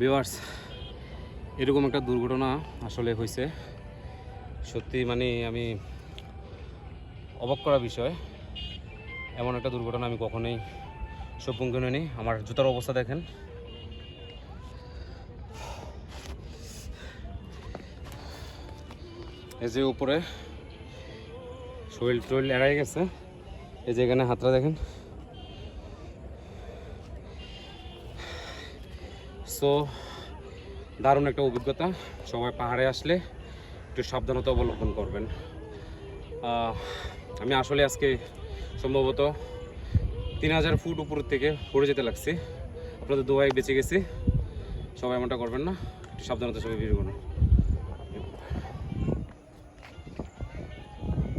Viewers, এরকম একটা দুর্ঘটনা আসলে হয়েছে। সত্যি মানে আমি অবাক করা বিষয়। এমন একটা দুর্ঘটনা আমি কখনোই সম্মুখীন হইনি। আমার জুতার অবস্থা দেখেন। এই যে উপরে শরীর টরিল এড়াই গেছে। এই যে এখানে হাতটা দেখেন। সো, দারুণ একটা অভিজ্ঞতা। সবাই পাহাড়ে আসলে একটু সাবধানতা অবলম্বন করবেন। আমি আসলে আজকে সম্ভবত তিন হাজার ফুট উপর থেকে পড়ে যেতে লাগছে। আপনাদের দোয়ায় বেঁচে গেছি। সবাই এমনটা করবেন না। একটু সাবধানতা সবাই বের করুন।